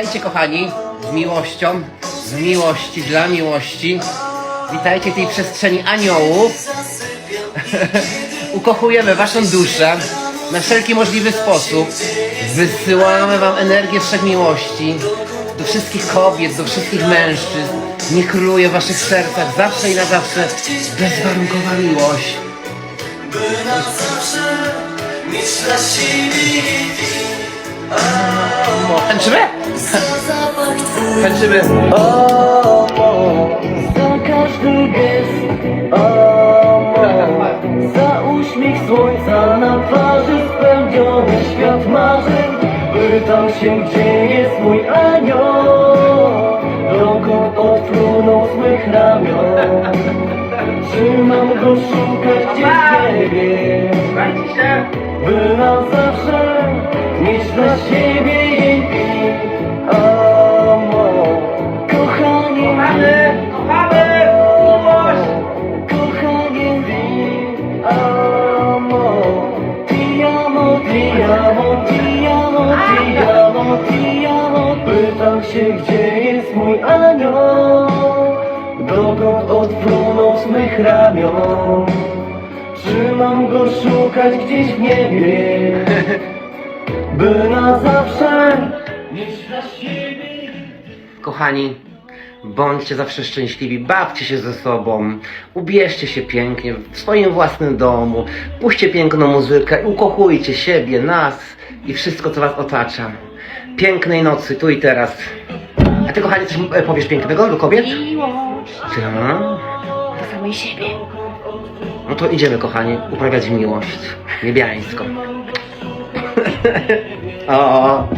Witajcie kochani, z miłością, z miłości dla miłości. Witajcie w tej przestrzeni aniołów. Ukochujemy waszą duszę na wszelki możliwy sposób. Wysyłamy wam energię wszechmiłości do wszystkich kobiet, do wszystkich mężczyzn. Nie króluje w waszych sercach zawsze i na zawsze bezwarunkowa miłość. O, Tańczymy? Tańczymy. Za każdy gest, Za uśmiech słońca na twarzy Spełniony świat marzeń Pytam się, gdzie jest mój anioł Dokąd odfrunął z mych ramion Czy mam go szukać gdzieś w niebie By na zawsze się, gdzie jest mój anioł Dokąd odfrunął z mych ramion Czy mam go szukać gdzieś w niebie By na zawsze mieć dla siebie Kochani, bądźcie zawsze szczęśliwi, bawcie się ze sobą, ubierzcie się pięknie w swoim własnym domu, puśćcie piękną muzykę, ukochujcie siebie, nas i wszystko, co was otacza. Pięknej nocy, tu i teraz. A ty, kochanie, coś e, powiesz pięknego do kobiet? Miłość Tak. do samej siebie. No to idziemy, kochani, uprawiać miłość niebiańską. o.